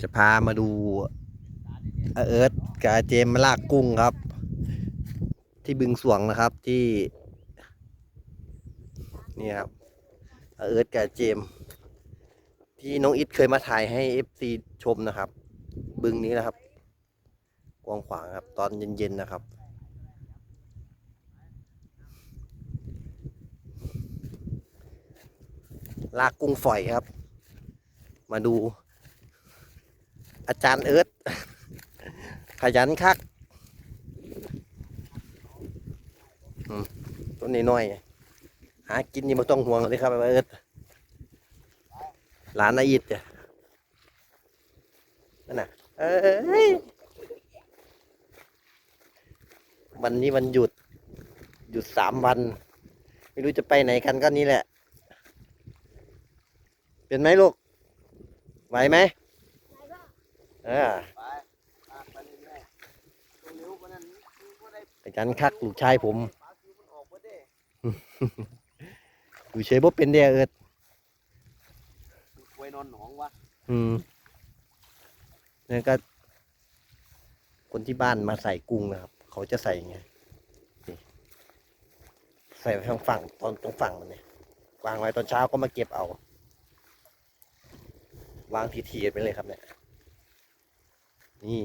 จะพามาดูเอิร์ธกับอาเจมมาลากกุ้งครับ ที่บึงสวงนะครับที่ นี่ครับเอิร์ธกับอาเจม ที่น้องอิทเคยมาถ่ายให้เอฟซีชมนะครับ บึงนี้นะครับกว้างขวางครับ ตอนเย็นๆนะครับลากกุ้งฝอยครับ มาดู อาจารย์เอิร์ธขยันคักต้นนี้น้อยหากินนี่ไม่ต้องห่วงเลยครับเอิร์ธหลานนาอิดจ้ะนั่นน่ะเอ้ยวันนี้วันหยุด หยุดสามวัน ไม่รู้จะไปไหนกันก็นี่แหละ เป็นไหมลูก ไหวไหม ออไปลากไปเรื่อยๆตัวเร็วกว่านั้นมันบ่ได้อาจารย์คักลูกชายผมปลาคิวมันออกบ่ได้อยู่เฉยบ่เป็นเด้อเอิดมันควยนอนหนองวะอืมนี่นก็ คนที่บ้านมาใส่กุ้งนะครับ เขาจะใส่ไงนี่ใส่ไว้ทางฝั่งตอนตรงฝั่งมันเนี่ยวางไว้ตอนเช้าก็มาเก็บเอา วางทีๆไปเลยครับเนี่ย นี่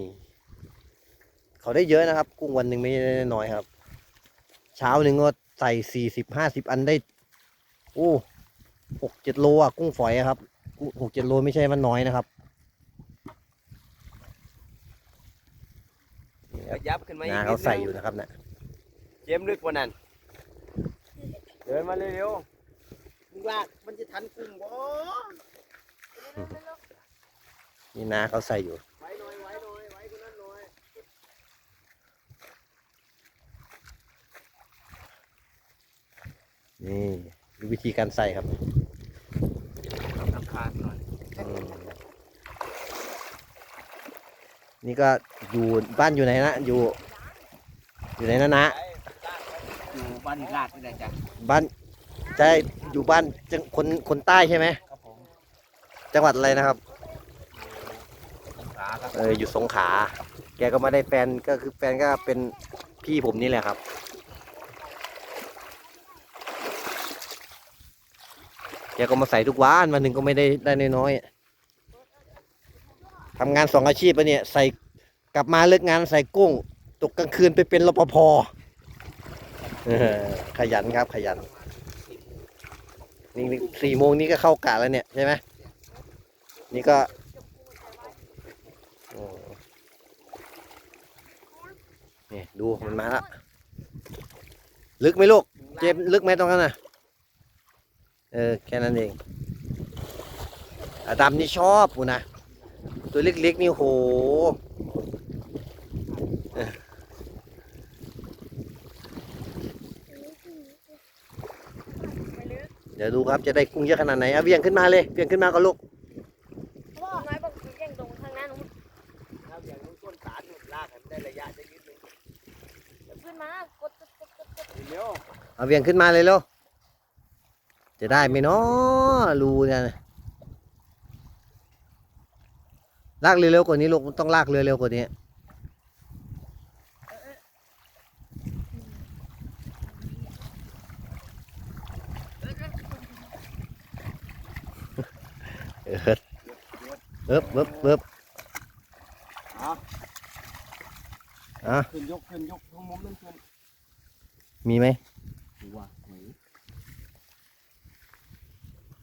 เขาได้เยอะนะครับ กุ้งวันหนึ่งไม่ได้น้อยครับ เช้าหนึ่งก็ใส่สี่สิบห้าสิบอันได้โอ้หกเจ็ดโลอะกุ้งฝอยอะครับกุ้งหกเจ็ดโลไม่ใช่มันน้อยนะครับนี่ครับยับขึ้นมาอีกนานิดเขานึงใส่อยู่นะครับเนี่ยเจมลึกกว่านั้น เดินมาเร็วๆมึงลากมันจะทันกุ้งบ่นี่นาเขาใส่อยู่ ไว้หน่อยไว้หน่อยไว้กว่านั้นหน่อย นี่ดูวิธีการใส่ครับทำน้ำคานหน่อยอืมนี่ก็อยู่บ้านอยู่ไหนนะอยู่ อยู่ไหนนะนะไปลากไปอยู่บ้านลากนี่แหละจ้ะบ้านใช่อยู่บ้านจังคนคนใต้ใช่ไหมครับผมจังหวัดอะไรนะครับ สงขลาครับเอออยู่สงขลาแกก็ไม่ได้แฟนก็คือแฟนก็เป็นพี่ผมนี่แหละครับ แกก็มาใส่ทุกวันวันหนึ่งก็ไม่ได้ได้น้อยๆทำงานสองอาชีพไปเนี่ยใส่กลับมาเลิกงานใส่กุ้ง ตกกลางคืนไปเป็นรปภขยันครับขยัน นี่สี่โมงนี้ก็เข้ากะแล้วเนี่ยใช่ไหมนี่ก็นี่ดูมันมาแล้วลึกไหมลูก เจมส์ลึกไหมตรงนั้นน่ะ เออแค่นั้นเองอาดำนี่ชอบกูนะ ตัวเล็กๆนี่โหเออเดี๋ยวดูครับจะได้กุ้งเยอะขนาดไหนเอาเวียงขึ้นมาเลยเวียงขึ้นมาก็ลูกพ่อน้อยบอกแย่งตรงข้างหน้าหนูถ้าอย่างนู้นต้นสารหนุนลากให้มันได้ระยะจะนิดนึงขึ้นมากดกดกดกดกดเร็วเอาเวียงขึ้นมาเลยเร็ว จะได้ไหมเนาะรูเนี่ยนะลากเร็วๆกว่านี้ลูกต้องลากเร็วๆกว่านี้เอิบเอิบเอิบเอิบๆเอาอะขึ้นยกขึ้นยกทั้งมุมนั่นขึ้นมีไหม ดูว่าหอย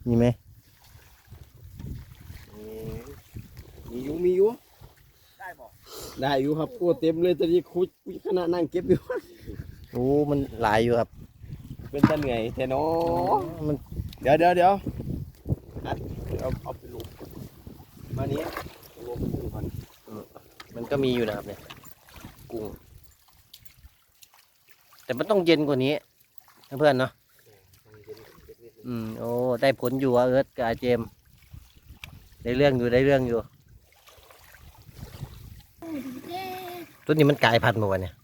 มีไหมมีอยู่มีอยู่ได้บ่ได้อยู่ครับโอ้เต็มเลยตอนนี้คุยขณะนั่งเก็บอยู่โอ้มันหลายอยู่ครับ เป็นตันไงแต่เนาะมันเดี๋ยวเดี๋ยวเดี๋ยวอัดเอาเอาไปลงมานี้ลงกุ้งก่อนมันก็มีอยู่นะครับเนี่ยกุ้งแต่มันต้องเย็นกว่านี้เพื่อนๆเนาะ อืมโอ้ได้ผลอยู่อะเอิร์ธกับอาเจมส์ได้เรื่องอยู่ได้เรื่องอยู่ต้นนี้มันกลายพันธุ์หมดวะเนี่ย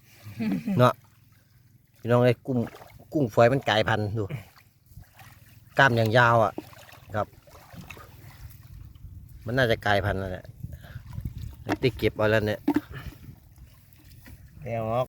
เนาะพี่น้องไอ้ยกุ้งกุ้งฝอยมันกลายพันธุ์ดูกล้ามอย่างยาวอะ ครับ มันน่าจะกลายพันธุ์แล้วแหละไอ้ที่เก็บเอาแล้วเนี่ย แก้วออก